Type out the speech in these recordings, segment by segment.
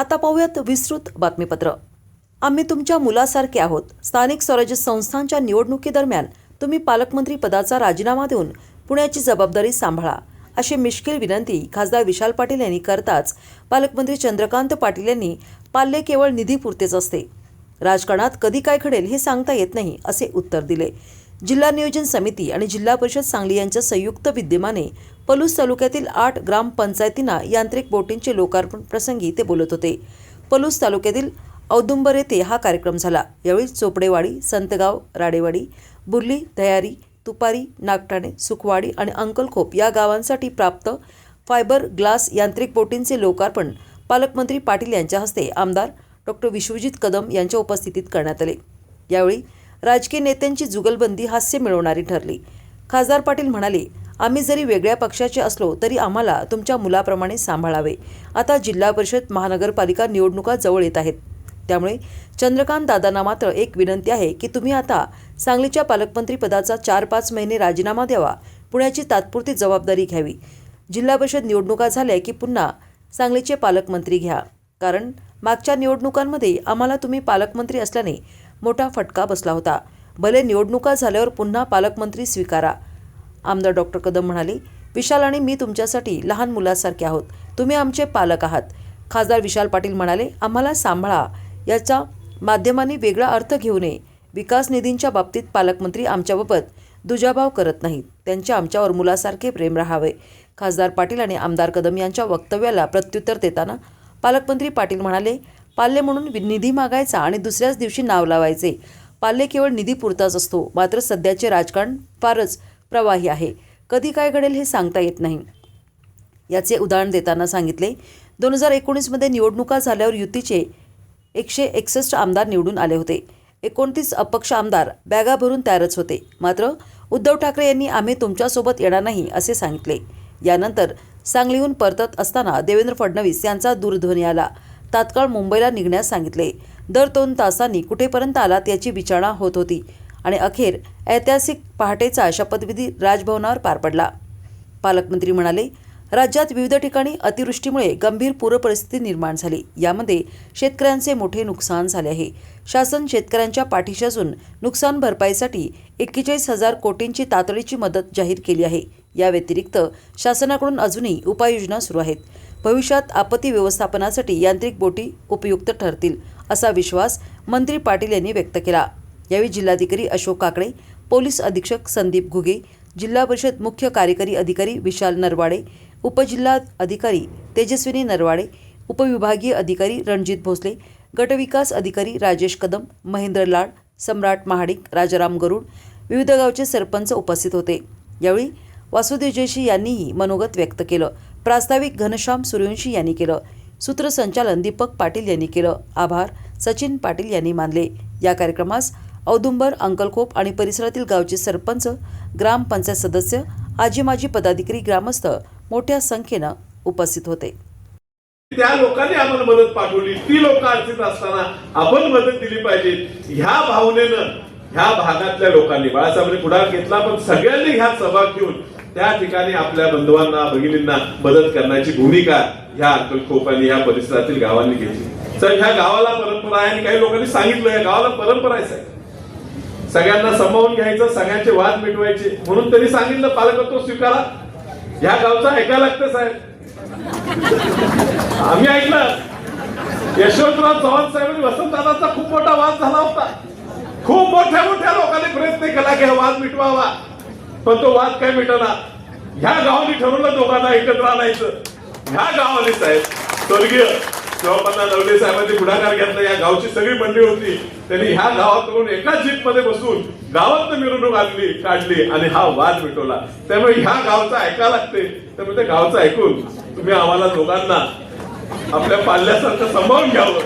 आता पाहूयात विस्तृत बातमीपत्र. आम्ही तुमच्या मुलासारखे आहोत. स्थानिक स्वराज्य संस्थांच्या निवडणुकीदरम्यान तुम्ही पालकमंत्री पदाचा राजीनामा देऊन पुण्याची जबाबदारी सांभाळा अशी मिश्किल विनंती खासदार विशाल पाटील यांनी करताच पालकमंत्री चंद्रकांत पाटील यांनी पाल्य केवळ निधीपुरतेच असते. राजकारणात कधी काय घडेल हे सांगता येत नाही असे उत्तर दिले. जिल्हा नियोजन समिती आणि जिल्हा परिषद सांगली यांच्या संयुक्त विद्यमाने पलूस तालुक्यातील आठ ग्रामपंचायतींना यांत्रिक बोटींचे लोकार्पण प्रसंगी ते बोलत होते. पलूस तालुक्यातील औदुंबर येथे हा कार्यक्रम झाला. यावेळी चोपडेवाडी संतगाव राडेवाडी बुर्ली दयारी तुपारी नागठाणे सुखवाडी आणि अंकलखोप या गावांसाठी प्राप्त फायबर ग्लास यांत्रिक बोटींचे लोकार्पण पालकमंत्री पाटील यांच्या हस्ते आमदार डॉक्टर विश्वजित कदम यांच्या उपस्थितीत करण्यात आले. यावेळी राजकीय नेत्यांची जुगलबंदी हास्य मिळवणारी ठरली. खासदार पाटील म्हणाले आम्ही जरी वेगळ्या पक्षाचे असलो तरी आम्हाला तुमच्या मुलाप्रमाणे सांभाळावे. आता जिल्हा परिषद महानगरपालिका निवडणुका जवळ येत आहेत. त्यामुळे चंद्रकांत दादांना मात्र एक विनंती आहे की तुम्ही आता सांगलीच्या पालकमंत्री पदाचा चार पाच महिने राजीनामा द्यावा. पुण्याची तात्पुरती जबाबदारी घ्यावी. जिल्हा परिषद निवडणुका झाल्या की पुन्हा सांगलीचे पालकमंत्री घ्या. कारण मागच्या निवडणुकांमध्ये आम्हाला तुम्ही पालकमंत्री असल्याने मोठा फटका बसला होता. भले निवडणुका झाल्यावर पुन्हा पालकमंत्री स्वीकारा. आमदार डॉक्टर कदम म्हणाले विशाल आणि मी तुमच्यासाठी लहान मुलासारखे आहोत. तुम्ही आमचे पालक आहात. खासदार विशाल पाटील म्हणाले आम्हाला सांभाळा. याचा माध्यमांनी वेगळा अर्थ घेऊ नये. विकास निधींच्या बाबतीत पालकमंत्री आमच्याबाबत दुजाभाव करत नाहीत. त्यांचे आमच्यावर मुलासारखे प्रेम राहावे. खासदार पाटील आणि आमदार कदम यांच्या वक्तव्याला प्रत्युत्तर देताना पालकमंत्री पाटील म्हणाले पाल्य म्हणून वि- निधी मागायचा आणि दुसऱ्याच दिवशी नाव लावायचे. पाल्य केवळ निधी पुरताच असतो. मात्र सध्याचे राजकारण फारच प्रवाही आहे. कधी काय घडेल हे सांगता येत नाही. याचे उदाहरण देताना सांगितले दोन हजार एकोणीसमध्ये निवडणुका झाल्यावर युतीचे एकशे एकसष्ट आमदार निवडून आले होते. एकोणतीस अपक्ष आमदार बॅगा भरून तयारच होते. मात्र उद्धव ठाकरे यांनी आम्ही तुमच्यासोबत येणार नाही असे सांगितले. यानंतर सांगलीहून परतत असताना देवेंद्र फडणवीस यांचा दूरध्वनी आला. तात्काळ मुंबईला निघण्यास सांगितले. दर दोन तासांनी कुठेपर्यंत आलात याची विचारणा होत होती आणि अखेर ऐतिहासिक पहाटेचा शपथविधी राजभवनावर पार पडला. पालकमंत्री म्हणाले राज्यात विविध ठिकाणी अतिवृष्टीमुळे गंभीर पूरपरिस्थिती निर्माण झाली. यामध्ये शेतकऱ्यांचे मोठे नुकसान झाले आहे. शासन शेतकऱ्यांच्या पाठीशी असून नुकसान भरपाईसाठी एक्केचाळीस हजार कोटींची तातडीची मदत जाहीर केली आहे. या व्यतिरिक्त शासनाकडून अजूनही उपाययोजना सुरू आहेत. भविष्यात आपत्ती व्यवस्थापनासाठी यांत्रिक बोटी उपयुक्त ठरतील असा विश्वास मंत्री पाटील यांनी व्यक्त केला. यावेळी जिल्हाधिकारी अशोक काकडे पोलीस अधीक्षक संदीप घुगे जिल्हा परिषद मुख्य कार्यकारी अधिकारी विशाल नरवाडे उपजिल्हा अधिकारी तेजस्विनी नरवाडे उपविभागीय अधिकारी रणजित भोसले गटविकास अधिकारी राजेश कदम महेंद्र लाड सम्राट महाडिक राजाराम गरुड विविध गावचे सरपंच उपस्थित होते. यावेळी वासुदेव जोशी यांनीही मनोगत व्यक्त केलं. प्रास्ताविक घनश्याम सूर्यवंशी यांनी केलं. सूत्रसंचालन दीपक पाटील यांनी केलं. आभार. सचिन पाटील यांनी मानले. या कार्यक्रमास औदुंबर अंकलखोप आणि परिसरातील गावचे सरपंच ग्रामपंचायत सदस्य आजी माजी पदाधिकारी ग्रामस्थ मोठ्या संख्येनं उपस्थित होते. त्या लोकांनी आम्हाला मदत पाठवली. ती लोक अडचणीत असताना आपण मदत दिली पाहिजे. ह्या भावनेनं ह्या भागातल्या लोकांनी बाळासाहेबांनी पुढाकार घेतला पण सगळ्यांनी ह्यात सहभाग घेऊन त्या ठिकाणी आपल्या बंधवांना भगिनींना मदत करण्याची भूमिका ह्या अक्कलखोप ह्या परिसरातील गावांनी घेतली. तर ह्या गावाला परंपरा आहे आणि काही लोकांनी सांगितलं या गावाला परंपरा आहे साहेब. सगळ्यांना समावून घ्यायचं सगळ्यांचे वाद मिटवायचे. म्हणून त्यांनी सांगितलं पालकत्व स्वीकारा. ह्या गावचा ऐकायला लागतं साहेब. आम्ही ऐकलं. यशवंतराव चव्हाण आणि वसंतदाचा खूप मोठा वाद झाला होता. खूप मोठ्या मोठ्या लोकांनी प्रयत्न केला की हा वाद मिटवावा. पण तो वाद काय मिटना ह्या गावाने ठरवलं दोघांना एकत्र आणायचं. ह्या गावाने साहेब स्वर्गीय शिवपन्ना नवले साहेबांनी पुढाकार घेतला. या गावची सगळी मंडळी होती. त्यांनी ह्या गावातून एकाच जीपमध्ये बसून गावात मिरवणूक आणली काढली आणि हा वाद मिटवला. त्यामुळे ह्या गावचं ऐका लागते त्यामुळे त्या गावचं ऐकून तुम्ही आम्हाला दोघांना आपल्या पाल्यासारखं सांभाळून घ्यावं.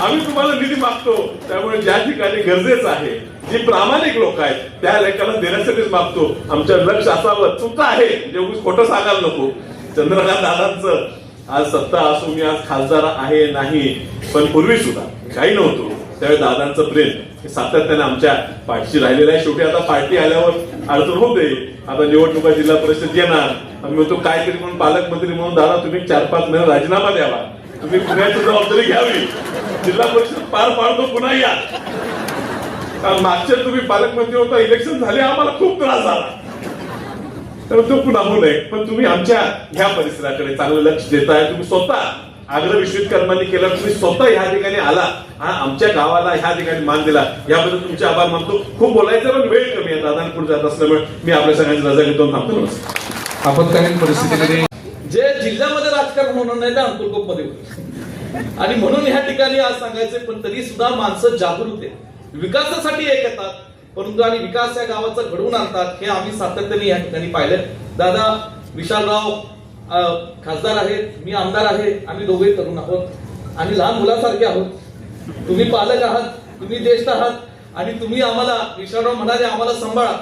आम्ही तुम्हाला निधी मागतो. त्यामुळे ज्या ठिकाणी गरजेचं आहे जी प्रामाणिक लोक आहेत त्या लेखाला देण्यासाठीच मागतो. आमचं लक्ष असावं चुका आहे. म्हणजे उगाच खोटं सांगायला नको. चंद्रकांत दादांचं आज सत्ता असून मी आज खासदार आहे नाही पण पूर्वी सुद्धा काही नव्हतो. त्यावेळी दादांचं प्रेम हे सातत्याने आमच्या पाठीशी राहिलेलं आहे. शेवटी आता पार्टी आल्यावर अडचण होते. आता निवडणुका जिल्हा परिषद येणार. आम्ही म्हणतो काहीतरी म्हणून पालकमंत्री म्हणून दादा तुम्ही चार पाच महिने राजीनामा द्यावा. तुम्ही पुण्याची जबाबदारी घ्यावी. जिल्हा परिषद पार पाडतो पुन्हा या. मागच्या तुम्ही पालकमंत्री होता इलेक्शन झाले आम्हाला खूप त्रास झाला. तर तो पुन्हा होऊ नये पण तुम्ही आमच्या ह्या परिसराकडे चांगलं लक्ष देताय तुम्ही स्वतः आग्रह विश्वित कर्मांनी केलं तुम्ही स्वतः ह्या ठिकाणी आला हा आमच्या गावाला ह्या ठिकाणी मान दिला याबद्दल तुमचे आभार मानतो. खूप बोलायचं पण वेळ कमी आहे दादा पुढे जात असल्यामुळे मी आपल्या सगळ्यांची रजा घेतो थांबतो. नमस्कार. आपत्कालीन परिस्थितीमध्ये जे जिल्ह्यामध्ये राजकारण होणार नाही ते अंकुरकोपमध्ये आणि म्हणून ह्या ठिकाणी आज सांगायचे पण तरी सुद्धा माणसं जागृत आहेत. विकासासाठी एक येतात परंतु आणि विकास या गावाचा घडवून आणतात हे आम्ही सातत्याने या ठिकाणी पाहिलं दादा विशालराव खासदार आहेत मी आमदार आहे आम्ही दोघे तरुण आहोत. आम्ही लहान मुलासारखे आहोत. तुम्ही पालक आहात तुम्ही ज्येष्ठ आहात आणि तुम्ही आम्हाला विशालराव म्हणाले आम्हाला सांभाळा.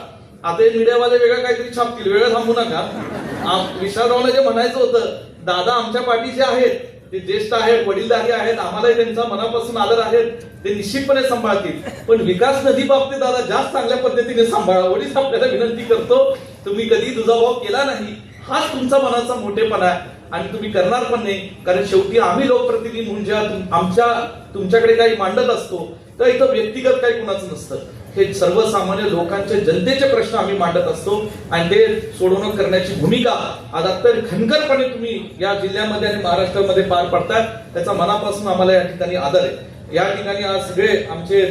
आता हे मीडियावाले वेगळं काहीतरी छापतील वेगळं थांबू नका. आम- विशालरावला जे म्हणायचं होतं दादा आमच्या पाठीचे आहेत. ते ज्येष्ठ आहेत वडीलधारी आहेत आम्हालाही त्यांचा मनापासून आदर आहेत ते निश्चितपणे सांभाळतील. पण विकास नदी बाबतीत दादा जास्त चांगल्या पद्धतीने सांभाळा वडील आपल्याला विनंती करतो तुम्ही कधी दुजाभाव केला नाही हाच तुमचा मनाचा मोठेपणा आहे. आणि तुम्ही करणार पण नाही कारण शेवटी आम्ही लोकप्रतिनिधी म्हणून जेव्हा आमच्या तुमच्याकडे काही मांडत असतो तर इथं व्यक्तिगत काही कुणाचं नसतं. हे सर्वसामान्य लोकांचे जनतेचे प्रश्न आम्ही मांडत असतो. आणि ते सोडवणूक करण्याची भूमिका आज अत्यंत खनकरपणे तुम्ही या जिल्ह्यामध्ये आणि महाराष्ट्रामध्ये पार पडताय. त्याचा मनापासून आम्हाला या ठिकाणी आदर आहे. या ठिकाणी आज सगळे आमचे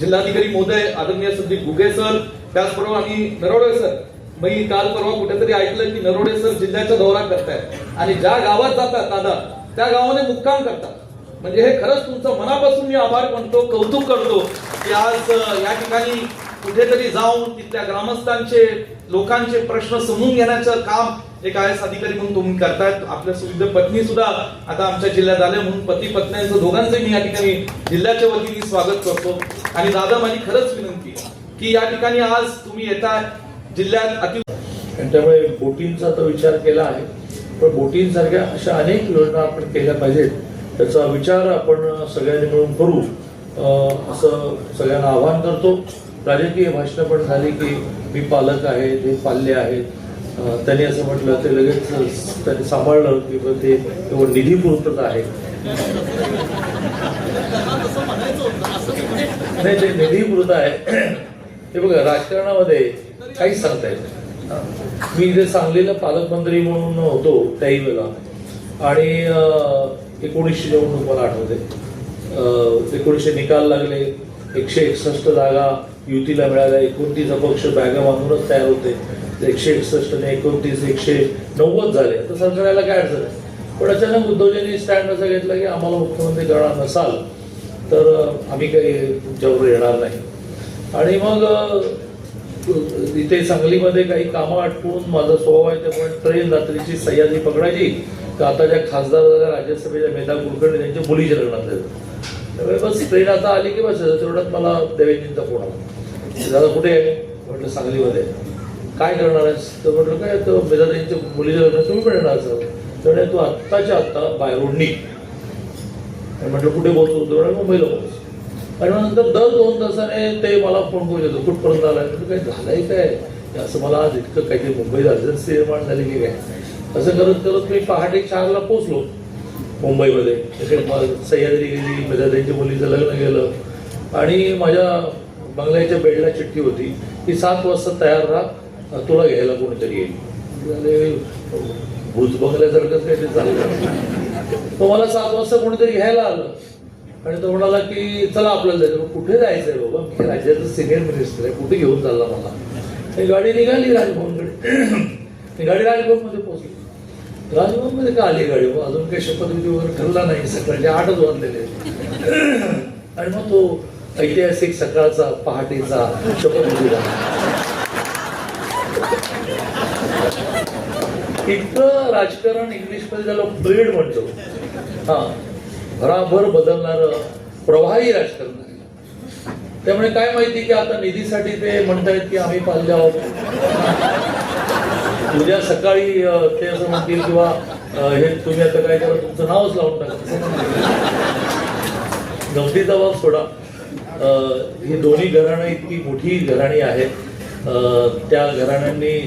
जिल्हाधिकारी मोदय आदरणीय संदीप गुगे सर त्याचबरोबर आणि नरोडे सर. मी काल परवा कुठेतरी ऐकलं की नरोडे सर जिल्ह्याचा दौरा करतायत. आणि ज्या गावात जातात दादा त्या गावाने मुक्काम करतात. म्हणजे हे खरंच तुमचं मनापासून मी आभार मानतो कौतुक करतो की आज या ठिकाणी कुठेतरी जाऊन तिथल्या ग्रामस्थांचे लोकांचे प्रश्न समजून घेण्याचं काम एक आय एस अधिकारी म्हणून तुम्ही करतायत. आपल्या सुविध पत्नी सुद्धा आता आमच्या जिल्ह्यात आले म्हणून पती पत्न्यांचं दोघांचं मी या ठिकाणी जिल्ह्याच्या वतीने स्वागत करतो. आणि दादा माझी खरंच विनंती की या ठिकाणी आज तुम्ही येताय जिल्ह्यात अति त्यामुळे बोटींचा तर विचार केला आहे पण बोटींसारख्या अशा अनेक योजना आपण केल्या पाहिजेत. त्याचा विचार आपण सगळ्यांनी मिळून करू. असं सगळ्यांना आवाहन करतो. राजकीय भाषणं पण झाली की मी पालक आहे हे पाल्य आहेत. त्यांनी असं म्हटलं ते लगेच त्यांनी सांभाळलं की ते केवळ निधी पुरतच आहे. नाही ते निधी पुरत आहे. हे बघा राजकारणामध्ये काहीच सांगता येत मी जे सांगलीला पालकमंत्री म्हणून होतो त्याही वेळेला. आणि एकोणीसशे निवडणूक मला आठवते. एकोणीसशे निकाल लागले. एकशे एकसष्ट जागा युतीला मिळाल्या. एकोणतीस अपक्ष बॅगा बांधूनच तयार होते. एकशे एकसष्टने एकोणतीस एकशे नव्वद झाले. तर सरकारला काय अडचण आहे? पण अचानक उद्धवजींनी स्टँड असा घेतला की आम्हाला मुख्यमंत्री करणार नसाल. तर आम्ही काही तुमच्यावर येणार नाही. आणि मग इथे सांगलीमध्ये काही कामं आटपून माझा स्वभाव आहे त्यामुळे ट्रेन रात्रीची सह्याद्री पकडायची. तर आता ज्या खासदार झाल्या राज्यसभेच्या मेधा कुलकर्णी त्यांच्या मुलीच्या लग्नात त्यामुळे बस ट्रेन आता आली की बस तेवढ्यात मला देवेंद्रचा फोन आला. दादा कुठे आहे? म्हटलं सांगलीमध्ये. काय करणार आहेस? तर म्हटलं काय तर मेधाताईंच्या मुलीच्या लग्नात तुम्ही पण येणार सर तर तू आत्ताच्या आत्ता बाहेरून रोडनी म्हटलं कुठे पोहोचू? तर मुंबईला पोहोच. आणि नंतर दर दोन तासाने ते मला फोन करून येतो. कुठपर्यंत आलाय? म्हटलं काय झालंय काय? असं मला आज इतकं काहीतरी मुंबईत अर्जन्सी निर्माण झाली की काय असं करत करत मी पहाटे चारला पोचलो मुंबईमध्ये. इकडे सह्याद्री गेली मेधाताईंच्या मुलीचं लग्न गेलं आणि माझ्या बंगल्याच्या बेडला चिठ्ठी होती की सात वाजता तयार राहा तुला घ्यायला कोणीतरी येईल. भूत बंगल्यासारखंच काही ते चाललं? तो मला सात वाजता कोणीतरी घ्यायला आलं. आणि तो म्हणाला की चला आपल्याला जायचं. मग कुठे आहे बाबा? मी राज्याचा सिनियर मिनिस्टर आहे. कुठे घेऊन चालला मला? गाडी निघाली राजभवनकडे. ती गाडी राजभवनमध्ये पोहोचली. राजभवनमध्ये का आली गाडी? अजून काही शपथविधी वगैरे ठरला नाही. सकाळचे आठच वाजलेले आणि मग तो ऐतिहासिक सकाळचा पहाटेचा शपथविधी झाला इतकं राजकारण इंग्लिशमध्ये त्याला ब्रेड म्हणतो. हा भराभर बदलणार प्रवाही राजकारण आहे. त्यामुळे काय माहिती की आता निधीसाठी ते म्हणतायत की आम्ही पाहिले आहोत. उद्या सकाळी ते असं म्हणतील किंवा हे तुम्ही आता काय करा तुमचं नावच लावून टाका. असं गमतीचा सोडा. ही दोन्ही घराणं इतकी मोठी घराणी आहेत. त्या घराण्यांनी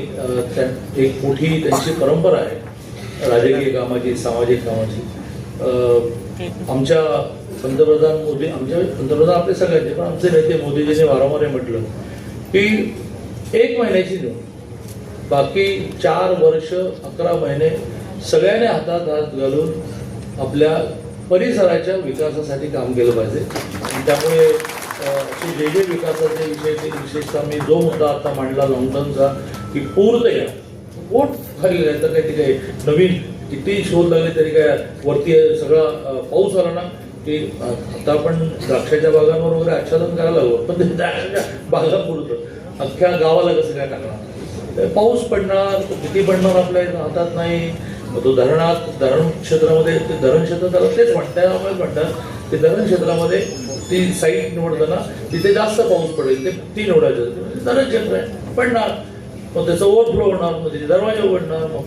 त्या- एक मोठी त्यांची परंपरा आहे. राजकीय कामाची सामाजिक कामाची. आमच्या पंतप्रधान मोदी आमच्या पंतप्रधान आपले सगळ्यांचे पण आमचे नेते मोदीजीने वारंवार म्हटलं की एक महिन्याची निवडणूक बाकी चार वर्ष अकरा महिने सगळ्यांनी हातात हात घालून आपल्या परिसराच्या विकासासाठी काम केलं पाहिजे. त्यामुळे असे जे जे विकासाचे विषय ते विशेषतः मी जो मुद्दा आता मांडला लॉंगटर्मचा की पूर्ण या पोट खाली आहे तर काही ते काही नवीन किती शोध लागले तरी काय वरती सगळा पाऊस आला ना की आता आपण द्राक्षाच्या बागांवर वगैरे आच्छादन करायला हवं पण ते द्राक्षाच्या बागापुरतं अख्ख्या गावाला कसं काय टाकणार? पाऊस पडणार तो किती पडणार आपल्या हातात नाही. मग तो धरणात धरण क्षेत्रामध्ये ते धरण क्षेत्र त्याला तेच म्हणतात. म्हणतात ते धरण क्षेत्रामध्ये ती साईट निवडताना तिथे जास्त पाऊस पडेल. ते ती निवडायचं धरण क्षेत्र आहे. पडणार. मग त्याचं ओव्हरफ्लो होणार. मग त्याचे दरवाजे उघडणार. मग